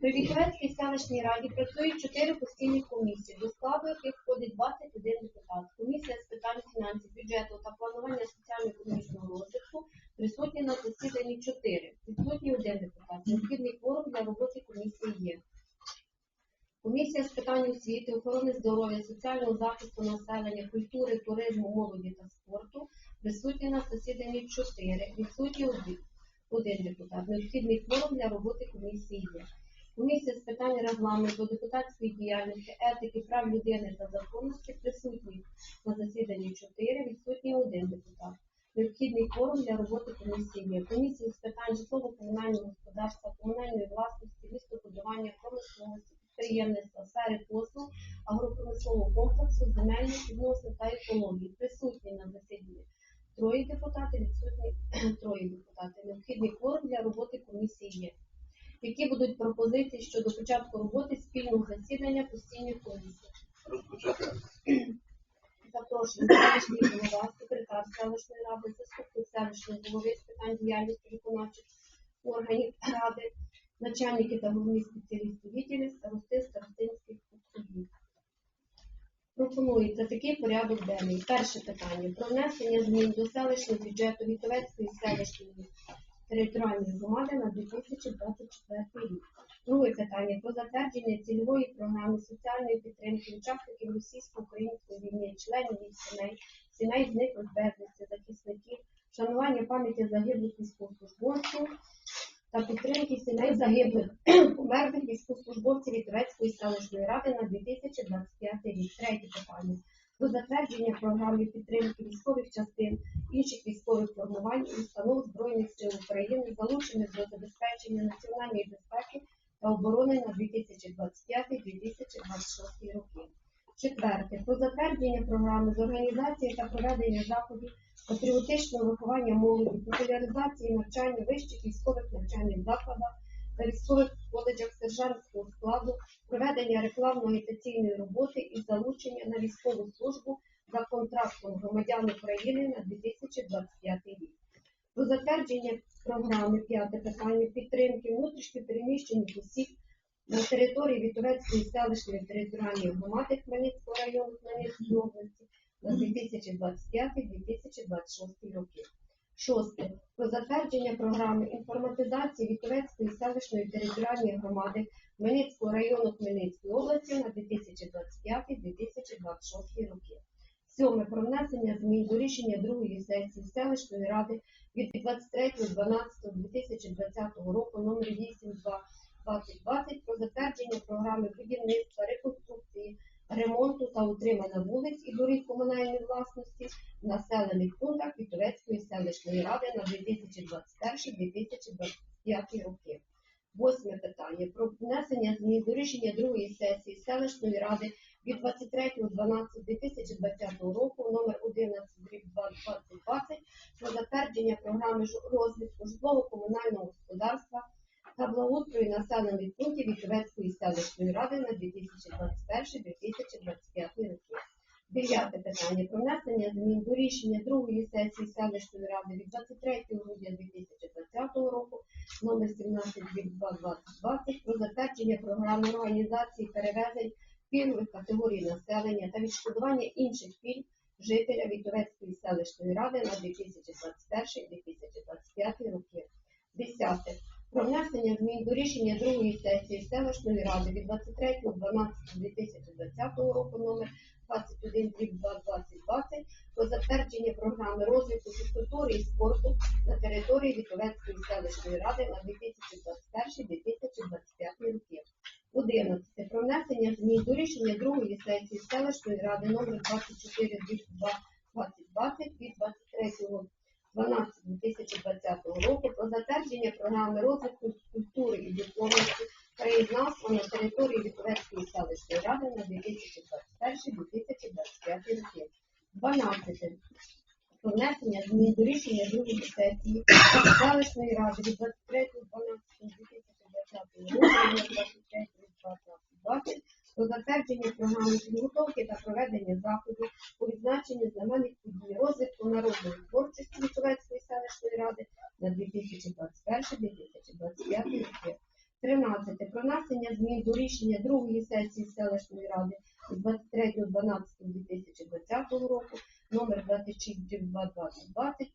При Віковецькій селищній раді працюють чотири постійні комісії, до складу яких входить 21 депутат. Комісія з питань фінансів, бюджету та планування соціально-економічного розвитку присутні на засіданні чотири. Відсутній один депутат. Необхідний кворум для роботи комісії є. Комісія з питань освіти, охорони здоров'я, соціального захисту населення, культури, туризму, молоді та спорту присутні на засіданні чотири. Відсутній один депутат. Необхідний кворум для роботи комісії є. Комісія з питань регламенту, депутатської діяльності, етики, прав людини та законності присутні на засіданні 4, відсутній один депутат. Необхідний кворум для роботи комісії є. Комісія з питань житлово-комунального господарства, комунальної власності, містобудування, промисловості, підприємництва, сфери послуг, агропромислового комплексу, земельних відносин та екології присутні. Троє депутатів, відсутні троє депутатів. Необхідний кворум для роботи комісії є. Які будуть пропозиції щодо початку роботи спільного засідання постійної комісії? Розпочати. Запрошую селищний голова, секретар селищної ради, заступник селищної голови з питань діяльності виконавчих органів ради, начальники та головні спеціалісти відділів, старости, старостинських. Пропонується такий порядок денний. Перше питання про внесення змін до селищного бюджету Вітовецької селищної територіальної громади на 2024 рік. Друге питання про затвердження цільової програми соціальної підтримки учасників російсько-української війни, членів їх сімей, сімей зниклих безвісти, захисників, вшанування пам'яті загиблих військовослужбовців та підтримки сімей загиблих померлих військовослужбовців Вітовецької селищної ради на 2025 рік. Третє питання про затвердження програми підтримки військових частин, інших військових формувань і установ Збройних сил України, залучених до забезпечення національної безпеки та оборони на 2025-2026 роки. Четверте. Про затвердження програми з організації та проведення заходів патріотичного виховання молоді, популяризації навчання вищих військових навчальних закладах та військових коледжах сержантського складу, проведення рекламно-агітаційної роботи із залучення на військову службу за контрактом громадян України на 2025 рік. Про затвердження програми п'яте питання підтримки внутрішньо переміщених осіб на території Вітовецької селищної територіальної громади Хмельницького району Хмельницької області на 2025-2026 роки. Шосте. Про затвердження програми інформатизації Вітовецької селищної територіальної громади Хмельницького району Хмельницької області на 2025-2026 роки. Сьоме. Про внесення змін до рішення другої сесії селищної ради від 23.12.2020 року номер 822020 про затвердження програми будівництва, реконструкції, ремонту та утримання вулиць і доріг комунальної власності в населених пунктах Вітовецької селищної ради на 2021-2025 роки. Восьме питання про внесення змін до рішення другої сесії селищної ради від 23.12.2020 року номер 11 2020 про затвердження програми розвитку житлово-комунального господарства та благоустрою населених пунктів Вітовецької селищної ради на 2021-2025 роки. Дев'яте питання про внесення змін до рішення другої сесії селищної ради від 23 грудня 2020 року номер 17 2020 про затвердження програми організації перевезень пільгових категорій населення та відшкодування інших пільг жителя Вітовецької селищної ради на 2021-2025 роки. Десяте. Про внесення змін до рішення другої сесії селищної ради від 23.12.2020 року номер 21 2020 про затвердження програми розвитку фізкультури і спорту на території Вітовецької селищної ради на 2021-2025 роки. 11. Про внесення змін до рішення другої сесії селищної ради номер 24 2020 від 23.12.2020 року про затвердження програми розвитку культури і духовності краєзнавства на території Вітовецької селищної ради на 2021-2025 роки. 12. Про внесення змін до рішення другої сесії селищної ради від 23.12.2020 року номер 23.2020 про затвердження програми підготовки та проведення заходів по відзначенню знаменних подій розвитку народної творчості Вітовецької селищної ради на 2021-2025 роки. 13. Про внесення змін до рішення другої сесії селищної ради від 23.12.2020 року номер 26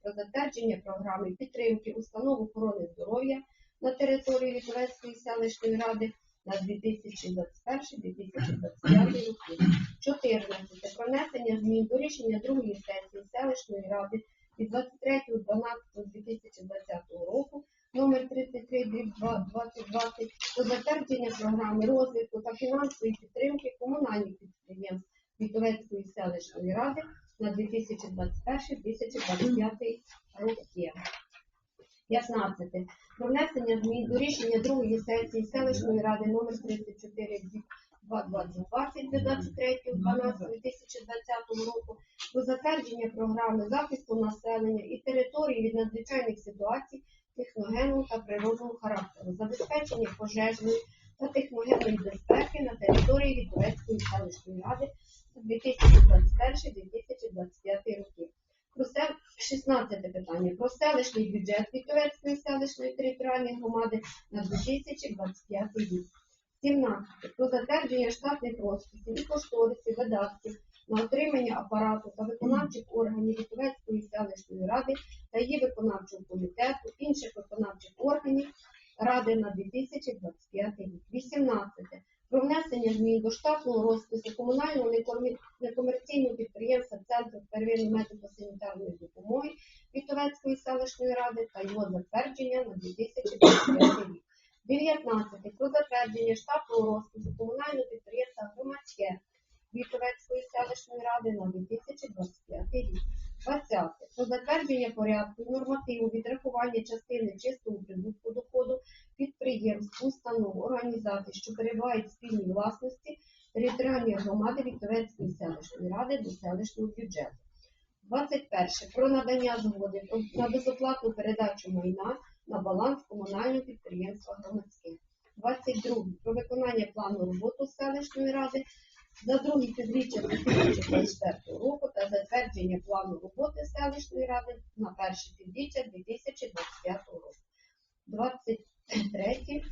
про затвердження програми підтримки установ охорони здоров'я на території Вітовецької селищної ради на 2021-2025 роки. 14. Про внесення змін до рішення другої сесії селищної ради від 23.12.2020 року номер 33 2020 про затвердження програми розвитку та фінансової підтримки комунальних підприємств Вітовецької селищної ради на 2021-2025 роки. 15. Про внесення змін до рішення другої сесії селищної ради номер 34 2020 від 23.12.2020 року про затвердження програми захисту населення і території від надзвичайних ситуацій техногенного та природного характеру, забезпечення пожежної та техногенної безпеки на території Вітовецької селищної ради на 2021-2025 роки. Про се- 16 питання. Про селищний бюджет Вітовецької селищної територіальної громади на 2025 рік. 17. Про затвердження штатних розписів і кошторисів видатків на отримання апарату та виконавчих органів Вітовецької селищної ради та її виконавчого комітету, інших виконавчих органів Ради на 2025 рік. 18. Про внесення змін до штатного розпису комунального некомерційного підприємства Центру первинної медико-санітарної допомоги Вітовецької селищної ради та його затвердження на 2025 рік. 19. Про затвердження штатного розпису комунального підприємства Громадське Вітовецької селищної ради на 2025 рік. 20. Про затвердження порядку нормативу відрахування частини чистого прибутку доходу підприємств, установ, організацій, що перебувають в спільній власності територіальної громади Вікторецької селищної ради до селищного бюджету. 21. Про надання згоди на безоплатну передачу майна на баланс комунального підприємства громадське. 22. Про виконання плану роботи селищної ради за друге півріччя 2024 року та затвердження плану роботи селищної ради на перше півріччя 2025 року. 23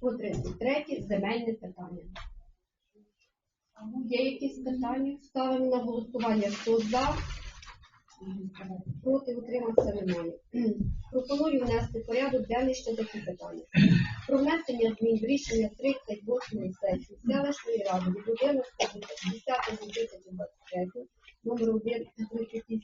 по 33 земельне питання. Є якісь питання? Ставимо на голосування. Хто за? Проти утримався немає. Пропоную внести порядок денний ще такі питання. Про внесення змін в рішення 38 сесії селищної ради від 11.10.2023 номер 1 38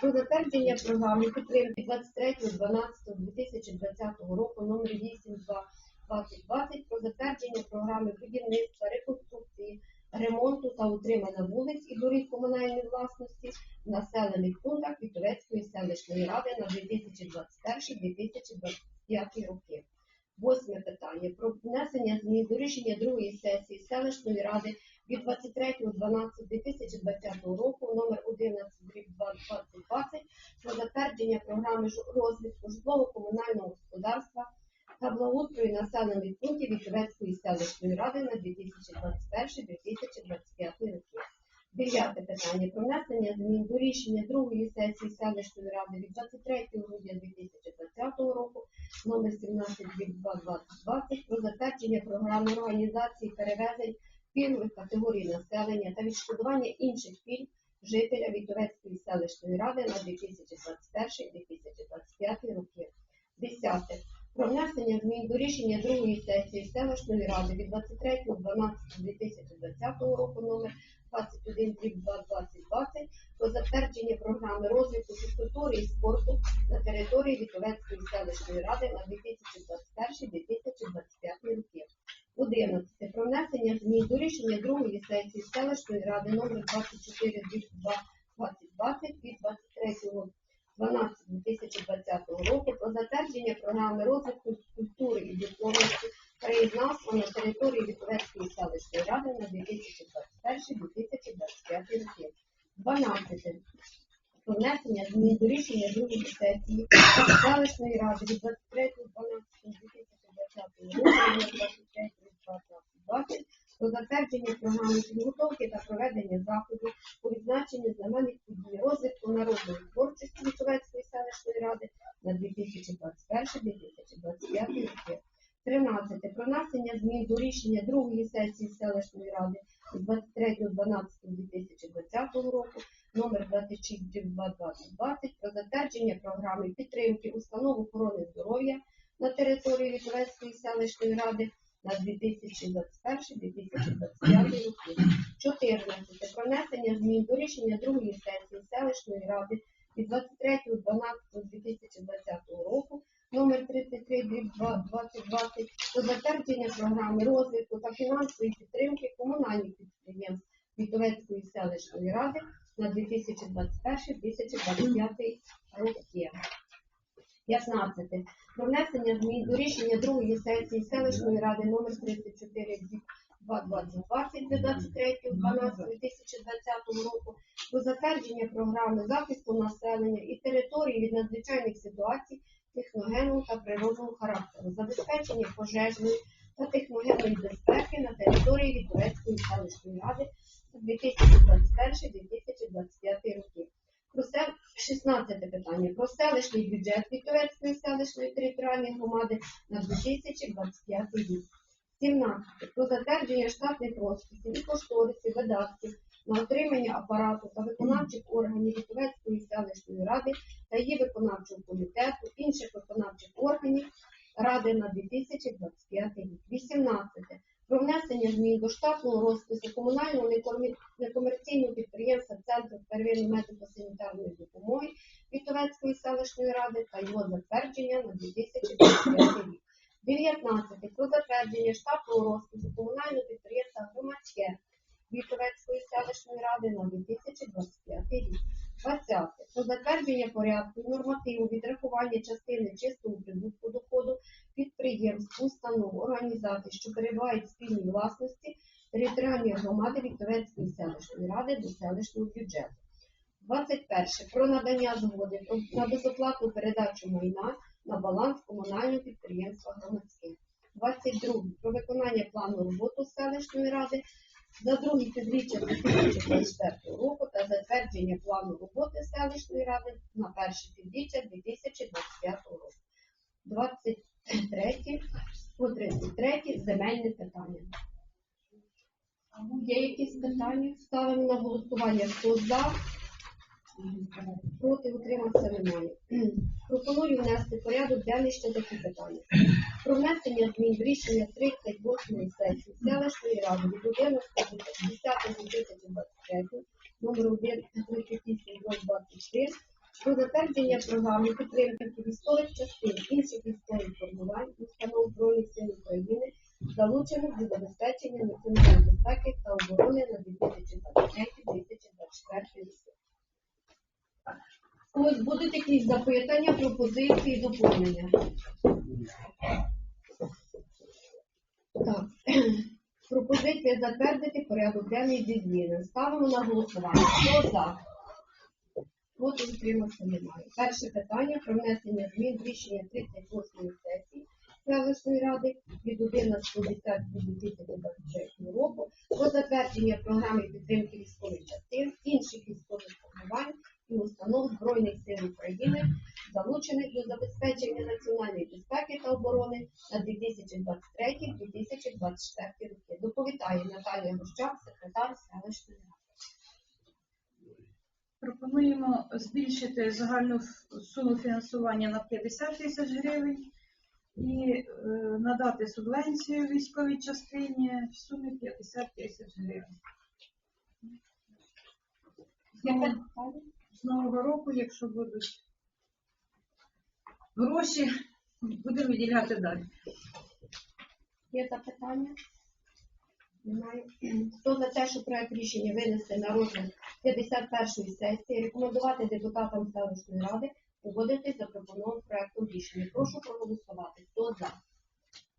про затвердження програми підтримки 23.12.2020 року номер 82 2020 про затвердження програми будівництва, реконструкції, ремонту та утримання вулиць і доріг комунальної власності в населених пунктах Вітовецької селищної ради на 2021-2025 роки. Восьме питання про внесення змін до рішення другої сесії селищної ради від 23.12.2020 року номер 11 2020 про затвердження програми розвитку житлово-комунального господарства та благоустрою населених пунктів Вітовецької селищної ради на 2021-2025 роки. Дев'яте питання про внесення змін до рішення другої сесії селищної ради від 23 грудня 2020 року номер 17 2020 про затвердження програми організації перевезень пільгових категорій населення та відшкодування інших пільг жителя Вітовецької селищної ради на 2021-2025 роки. Десяте. Про внесення змін до рішення другої сесії селищної ради від 23.12.2020 року номер 21 2020 про затвердження програми розвитку фізкультури і спорту на території Вітовецької селищної ради на 2021-2025 роки. 11. Про внесення змін до рішення другої сесії селищної ради номер 24 2020 від 23 12-2020 року про затвердження програми розвитку культури і духовності краєзнавства на території Віковецької селищної ради на 2021-2025 роки. 12. Про внесення змін до рішення другої сесії селищної ради від 23.12.2020 року номер 23 2020 про затвердження програми підготовки та проведення заходів у відзначенні знаменних подій розвитку народної творчості Віковецької селищної ради на 2021-2025 роки. 13. Про внесення змін до рішення другої сесії селищної ради від 23.12.2020 року номер 26 про затвердження програми підтримки установ охорони здоров'я на території Літовецької селищної ради на 2021-2025 роки. 14. Про внесення змін до рішення другої сесії селищної ради від 23.12.2020 року номер 33 2020 про затвердження програми розвитку та фінансової підтримки комунальних підприємств Вітовецької селищної ради на 2021-2025 роки. 15. Про внесення змін до рішення другої сесії селищної ради номер 34 2020 від 23.12.2020 року про затвердження програми захисту населення і території від надзвичайних ситуацій техногенного та природного характеру, забезпечення пожежної та техногенної безпеки на території Вітовецької селищної ради 2021-2025 роки. Про 16 питання. Про селищний бюджет Вітовецької селищної територіальної громади на 2025 рік. 17. Про затвердження штатних розписів і кошторисів видатків на отримання апарату та виконавчих органів Вітовецької селищної ради та її виконавчого комітету, інших виконавчих органів Ради на 2025 рік. 18. Про внесення змін до штатного розпису комунального некомерційного підприємства Центру первинної медико-санітарної допомоги Вітовецької селищної ради та його затвердження на 2025 рік. 19. Про затвердження штатного розпису комунального підприємства громадське Вітовецької селищної ради на 2025 рік. 20. Про затвердження порядку нормативу відрахування частини чистого прибутку доходу підприємств, установ, організацій, що перебувають в спільній власності територіальної громади Вікторецької селищної ради до селищного бюджету. 21. Про надання згоди на безоплатну передачу майна на баланс комунального підприємства громадське. 22. Про виконання плану роботи селищної ради за друге півріччя 2024 року та затвердження плану роботи селищної ради на перше півріччя 2025 року. 23 по 33 земельне питання. Є якісь питання? Ставимо на голосування. Хто за? Проти утримався немає. Пропоную внести порядок денний ще такі питання. Про внесення змін в рішення 38 сесії селищної ради від 11.10.2023 номер 1 38 про затвердження програми підтримки військових частин інших військових формувань установ Збройних сил України, залучених до забезпечення національної безпеки та оборони на 2023-2024 роки. Ось будуть якісь запитання, пропозиції, доповнення. Так. Пропозиція затвердити порядок денний зі зміни. Ставимо на голосування. Хто за? Проти утримався немає. Перше питання про внесення змін в рішення 38 сесії селищної ради від 11.10.2023 року про затвердження програми підтримки військових частин, інших військових формувань і установ Збройних сил України, залучених до забезпечення національної безпеки та оборони на 2023-2024 роки. Доповідає Наталія Гущак, секретар селищної ради. Пропонуємо збільшити загальну суму фінансування на 50 тисяч гривень і е, надати субвенцію військовій частині в сумі 50 тисяч гривень. Нового року, якщо будуть гроші, будемо виділяти далі. Є запитання? Немає. Хто за те, що проект рішення винести на розгляд 51-ї сесії, рекомендувати депутатам селищної ради погодити запропонованим проектом рішення. Прошу проголосувати. Хто за?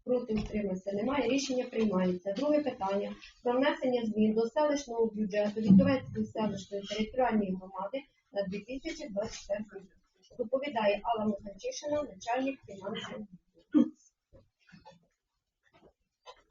Проти утримався. Немає. Рішення приймається. Друге питання про внесення змін до селищного бюджету Вітовецької селищної територіальної громади на 2024 рік. Доповідає Алла Михальчишина, начальник фінансів.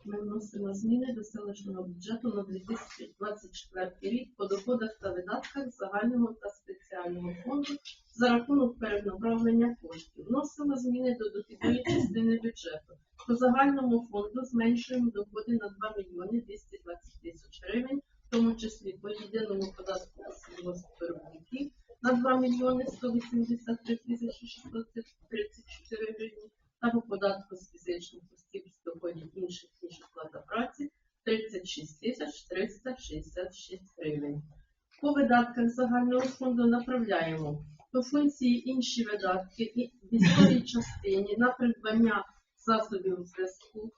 ми вносимо зміни до селищного бюджету на 2024 рік по доходах та видатках загального та спеціального фонду за рахунок перенаправлення коштів. Вносимо зміни до дохідної частини бюджету. По загальному фонду зменшуємо доходи на 2 мільйони 220 тисяч гривень, в тому числі по єдиному податку сільгоспвиробників на 2 мільйони 183 тисячі 634 гривні та по податку з фізичних осіб з доходів інших ніж оплата праці 36 тисяч 366 гривень. По видатках загального фонду направляємо по функції інші видатки і військовій частині на придбання засобів зв'язку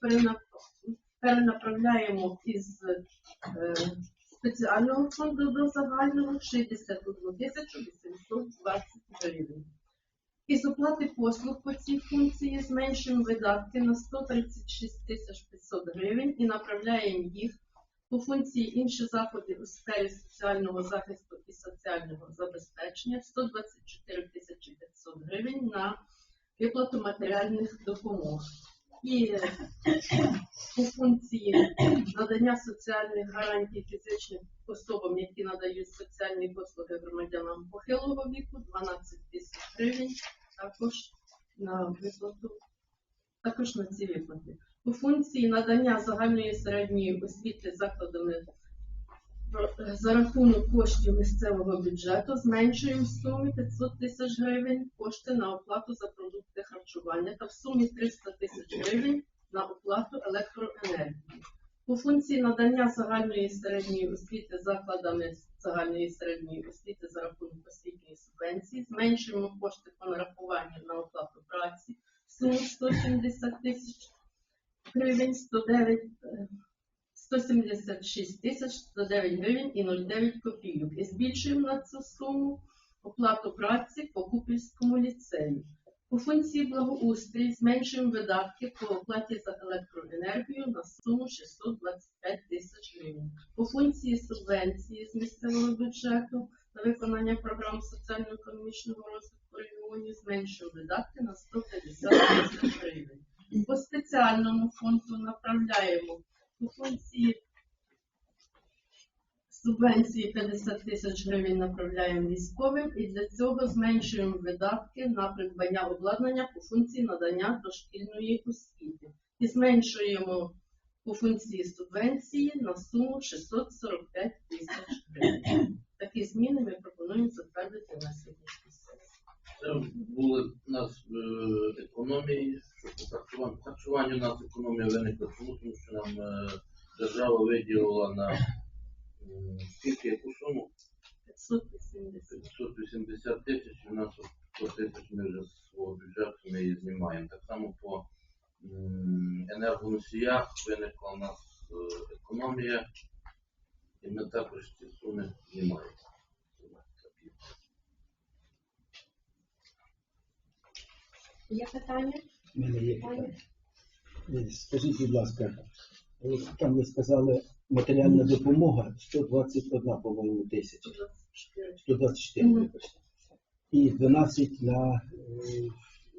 перенаправляємо із е, спеціального фонду до загального 61 тисячу 820 гривень. Із оплати послуг по цій функції зменшуємо видатки на 136 тисяч 500 гривень і направляємо їх по функції інші заходи у сфері соціального захисту і соціального забезпечення 124 тисячі 500 гривень на виплату матеріальних допомог. І у функції надання соціальних гарантій фізичним особам, які надають соціальні послуги громадянам похилого віку, 12 тисяч гривень, також на виплату, також на ці виплати. По функції надання загальної середньої освіти закладами за рахунок коштів місцевого бюджету зменшуємо в сумі 500 тисяч гривень кошти на оплату за продукти харчування та в сумі 300 тисяч гривень на оплату електроенергії. По функції надання загальної середньої освіти закладами загальної середньої освіти за рахунок освітньої субвенції зменшуємо кошти по нарахуванню на оплату праці в сумі 170 тисяч гривень 109 е, 176 тисяч 109 гривень і 09 копійок. І збільшуємо на цю суму оплату праці по Купільському ліцею. У функції благоустрій зменшуємо видатки по оплаті за електроенергію на суму 625 тисяч гривень. По функції субвенції з місцевого бюджету на виконання програм соціально-економічного розвитку регіонів зменшуємо видатки на 150 тисяч гривень. По спеціальному фонду направляємо функції субвенції 50 тисяч гривень направляємо військовим і для цього зменшуємо видатки на придбання обладнання по функції надання дошкільної освіти. І зменшуємо по функції субвенції на суму 645 тисяч гривень. Такі зміни ми пропонуємо затвердити на сьогоднішній сесії. Це були у нас е, економії, харчуванню. Харчуванню у нас економія виникла, тому тому що нам е, держава виділила на м, скільки яку суму? 580. 580 тисяч, і у нас от 100 тисяч ми вже з свого бюджету ми її знімаємо. Так само по енергоносіях виникла у нас е, економія, і ми також ці суми знімаємо. Є питання? У мене є питання. Е, Скажіть, будь ласка, е, там ви сказали матеріальна допомога 121, по-моєму, тисяча. 124. 124, Мгм. вибачте. І 12 на е,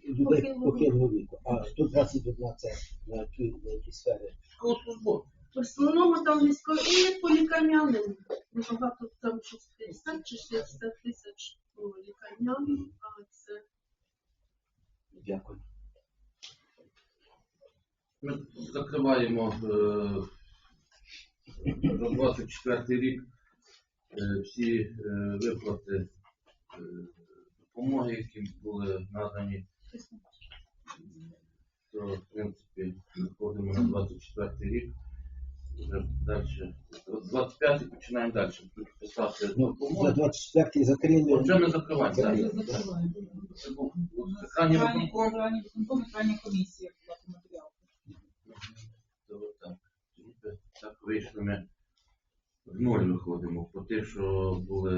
людей Похилого віку. А 121 це на які, на які сфери? В основному там військові і по лікарняним. Багато там щось 50 чи 60 тисяч по лікарняним, а це Дякую. Ми закриваємо е, за 24 рік е, всі е, виплати е, допомоги, які були надані. То, в принципі, виходимо на 24 рік. Вже далі. 25 починаємо далі. Писати Ну, за допомогу. 24 закрили. Отже, ми закриваємо. Закрили. Так. Це був виконком. Виконком комісія матеріалу. То так. Так вийшли ми в ноль виходимо по тих, що були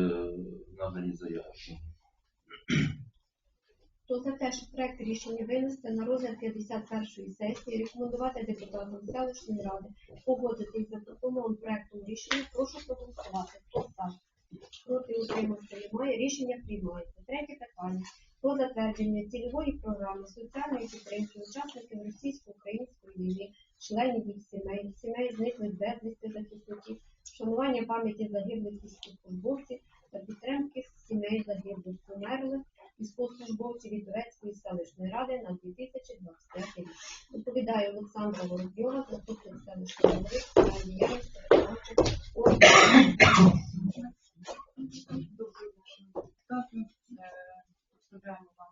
надані заяви. Хто за те, що проект рішення винести на розгляд 51-ї сесії, рекомендувати депутатам селищної ради погодити із запропонованим проектом рішення, прошу проголосувати. Хто за? Проти утримався немає. Рішення приймається. Третє питання. Про затвердження цільової програми соціальної підтримки учасників російсько-української війни членів їх сімей, сімей зниклих безвісти захисників, вшанування пам'яті загиблих військовослужбовців та підтримки сімей загиблих померлих військовослужбовців від Турецької селищної ради на 2025 рік. Доповідає Олександра Воробйова, заступник селищної з діяльності. Добрий день, депутати. Е, Представляємо вам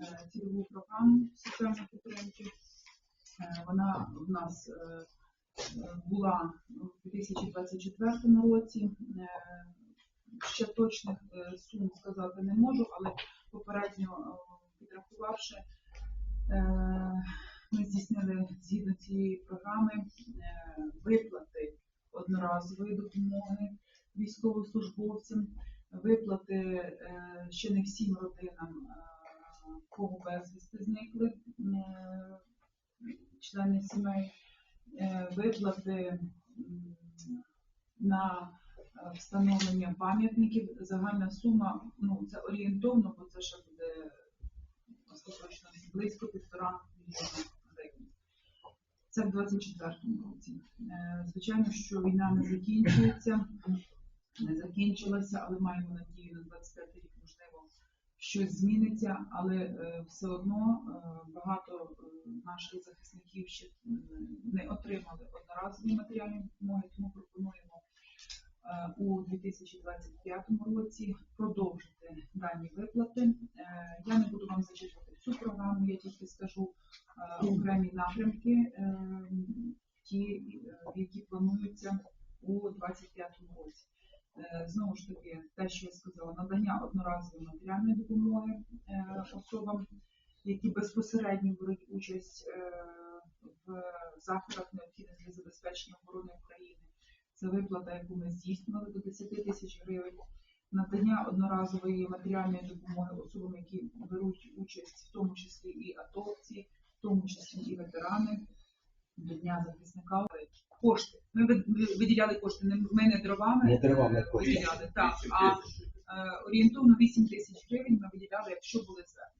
е, цільову програму соціальної підтримки. Е, Вона в нас е, е, була у 2024 році. Е, Ще точних е, сум сказати не можу, але попередньо е, підрахувавши, е, ми здійснили згідно цієї програми е, виплати одноразової допомоги військовослужбовцям, виплати е, ще не всім родинам, е, кого безвісти зникли, е, члени сімей, виплати на встановлення пам'ятників. Загальна сума, ну це орієнтовно, бо це ще буде остаточно близько півтора мільйона. Це в 24-му році. Звичайно, що війна не закінчується, не закінчилася, але маємо надію на 25 рік, можливо, щось зміниться, але е, все одно е, багато е, наших захисників ще не отримали одноразові матеріальні допомоги, тому пропонуємо у 2025 році продовжити дані виплати. Я не буду вам зачитувати всю програму, я тільки скажу окремі напрямки, ті, які плануються у 2025 році. Е, Знову ж таки, те, що я сказала, надання одноразової матеріальної допомоги е, особам, які безпосередньо беруть участь е, в заходах необхідних для забезпечення оборони України. Це виплата, яку ми здійснювали до 10 тисяч гривень. Надання одноразової матеріальної допомоги особам, які беруть участь, в тому числі і атовці, в тому числі і ветерани до Дня захисника. Кошти. Ми ви- ви- виділяли кошти, не- ми не дровами Не дровами е, кошти. виділяли, так, а е, орієнтовно 8 тисяч гривень ми виділяли, якщо були звернення.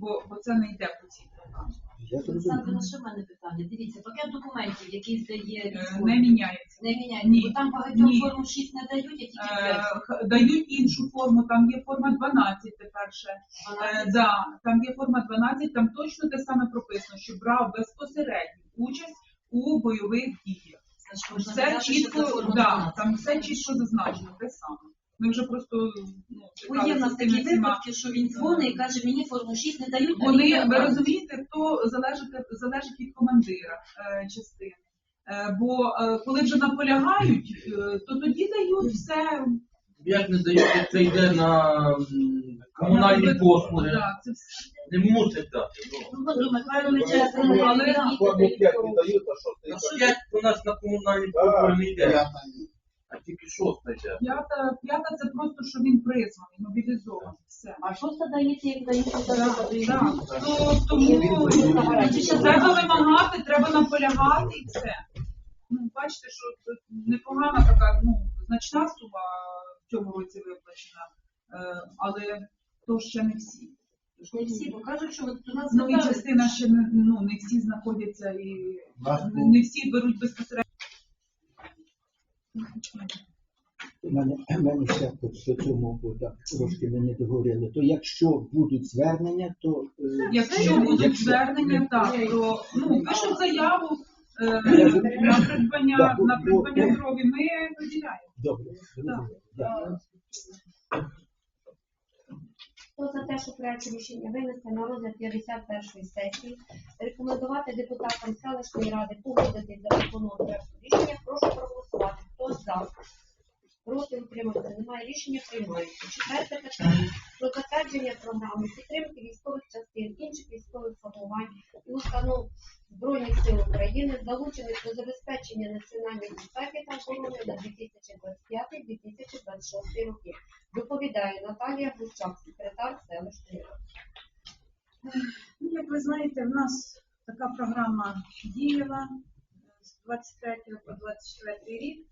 Бо, бо це не йде по цій програмі. Я Олександр, зрозумів. лише в мене питання. Дивіться, пакет документів, який здає Е, військовий, Не міняється. не міняється. Ні. Бо там багатьом Ні. форму 6 не дають, а тільки Е, 5. х- Дають іншу форму, там є форма 12 тепер ще. Е, да, там є форма 12, там точно те саме прописано, що брав безпосередню участь у бойових діях. Значить, можна Все казати, що це чітко, форма да, 12. там все чітко зазначено, те саме. Ми вже просто ну, Бо є в нас цікавилися такі цими всіма. випадки, що він дзвонить і каже, мені форму 6 не дають, а Вони, ви 12. розумієте, то залежить, залежить від командира е, частини. Е, бо е, коли вже наполягають, е, то тоді дають все. Як не дають, це йде на м, комунальні послуги. Не мусить дати. ну. Вадим Михайлович, Але- Форму 5 не дають, а що ти? А що як у нас на комунальні послуги не йде, а тільки шоста йде. П'ята, п'ята це просто, що він призваний, мобілізований. Все. А що дається, як так. То, тому треба вимагати, треба наполягати і все. Ну, бачите, що тут непогана така, ну, значна сума в цьому році виплачена, е, але то ще не всі. Не всі, бо кажуть, що от у нас Ну і звертались. частина ще не, ну, не всі знаходяться і Нас не всі беруть безпосередньо. У мене, у мене ще по по цьому бо так трошки ми не договорили. То якщо будуть звернення, то е, Якщо будуть Якщо- звернення, так, то ну, пишуть заяву е, на придбання, Так, на бо- придбання бо- крові, ми виділяємо. добре. зрозуміло. Дякую. Хто за те, що проект рішення винести на розгляд 51-ї сесії, рекомендувати депутатам селищної ради погодити за проекту рішення, прошу проголосувати. Хто за? Проти утримався. Немає рішення приймається. Четверте питання про затвердження програми підтримки військових частин, інших військових формувань і установ Збройних сил України, залучених до забезпечення національної безпеки та оборони на 2025-2026 роки. Доповідає Наталія Гущак, секретар селищної ради. Ну, як ви знаєте, в нас така програма діяла з 23 по 24 рік.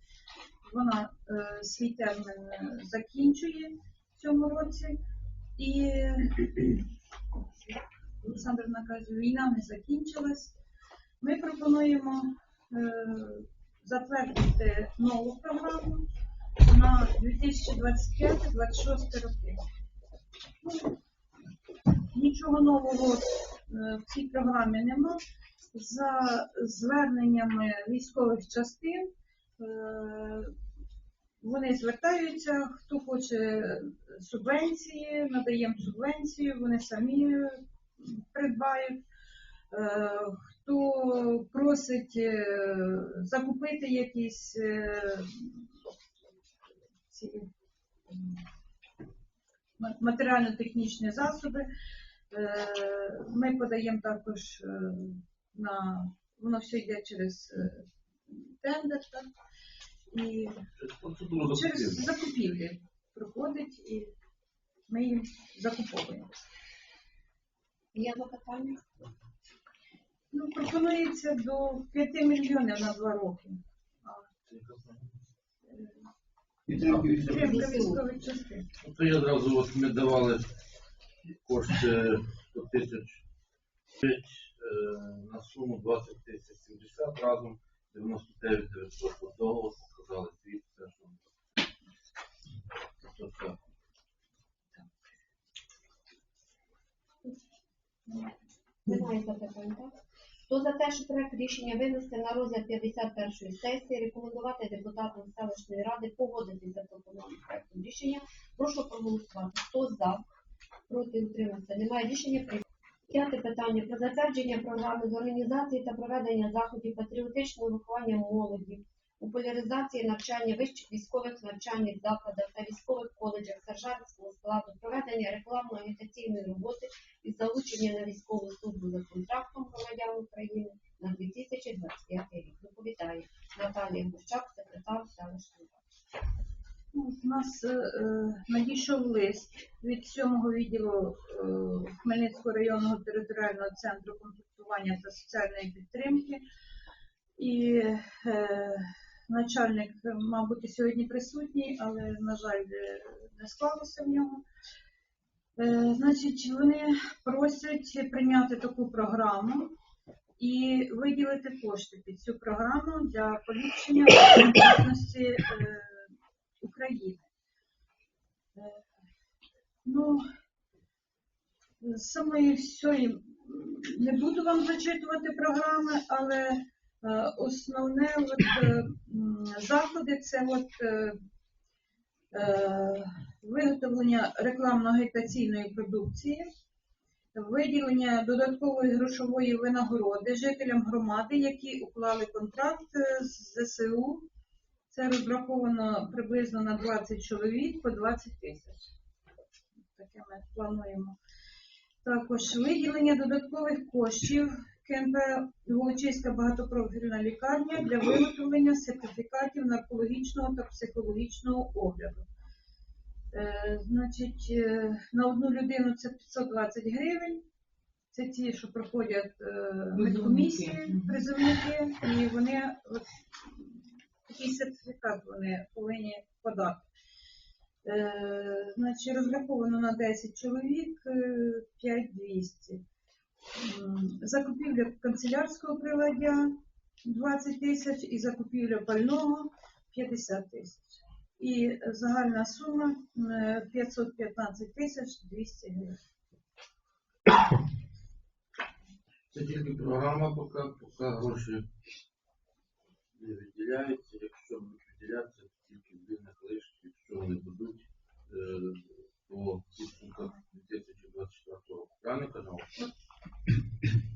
Вона е, свій термін е, закінчує в цьому році. І Олександр каже, війна не закінчилась. Ми пропонуємо е, затвердити нову програму на 2025-2026 роки. Нічого нового в цій програмі нема. За зверненнями військових частин вони звертаються, хто хоче субвенції, надаємо субвенцію, вони самі придбають. Е, Хто просить е, закупити якісь е, матеріально-технічні засоби, е, ми подаємо також е, на воно все йде через е, тендер, так? І Через закупівлі. проходить і ми їм закуповуємо. Є запитання? Ну, пропонується до 5 мільйонів на два роки. Підтримка військових частин. Ну, то я зразу от ми давали кошти 100 тисяч е, на суму 20 тисяч 70 разом 99 900 От показали світ, все, що то. Немає запитань, так? Хто за те, що проект рішення винести на розгляд 51-ї сесії, рекомендувати депутатам селищної ради погодитись за пропонованим проектом рішення, прошу проголосувати. Хто за? Проти утримався. Немає рішення. П'яте питання про затвердження програми з організації та проведення заходів патріотичного виховання молоді, популяризації навчання вищих військових навчальних закладах та військових коледжах сержантського складу, проведення рекламно-агітаційної роботи із залучення на військову службу за контрактом громадян України на 2025 рік. Доповідає Наталія Гущак, секретар селищної У нас е, е, надійшов лист від 7-го відділу е, Хмельницького районного територіального центру комплектування та соціальної підтримки. І начальник, мабуть, сьогодні присутній, але, на жаль, не склалося в нього. Значить, вони просять прийняти таку програму і виділити кошти під цю програму для поліпшення е, України. Ну, з самої всієї не буду вам зачитувати програми, але е, основне от, е, заходи це от, е, виготовлення рекламно-агітаційної продукції, виділення додаткової грошової винагороди жителям громади, які уклали контракт з ЗСУ це розраховано приблизно на 20 чоловік по 20 тисяч. Таке ми плануємо. Також виділення додаткових коштів КНП Волочиська багатопрофільна лікарня для виготовлення сертифікатів наркологічного та психологічного огляду. Е, значить, е, на одну людину це 520 гривень. Це ті, що проходять е, медкомісії, призовники, і вони такий сертифікат вони повинні подати. Е, значить, розраховано на 10 чоловік, е, 5200. Закупівля канцелярського приладдя 20 тисяч і закупівля пального 50 тисяч. І загальна сума е, 515 тисяч 200 гривень. Це тільки програма, поки, поки гроші не виділяються. Якщо будуть виділятися, то тільки в вільних якщо вони будуть е, по підсумках 2024 року. Правильно казав?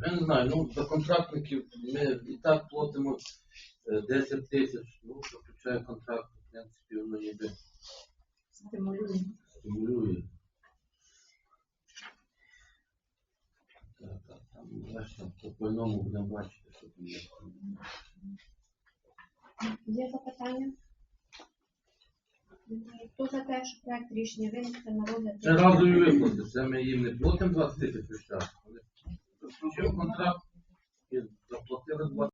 Я не знаю, ну за контрактників ми і так платимо е, 10 тисяч, ну, що включає контракт, в принципі, воно ніби Стимулює. стимулює. Так, так, там, бачите, по пальному будемо бачити, що там є. Є запитання? Хто за те, що проект рішення винести на розгляд? Це разові виплати, це ми їм не платимо 20 тисяч час. Контракт і заплатили 20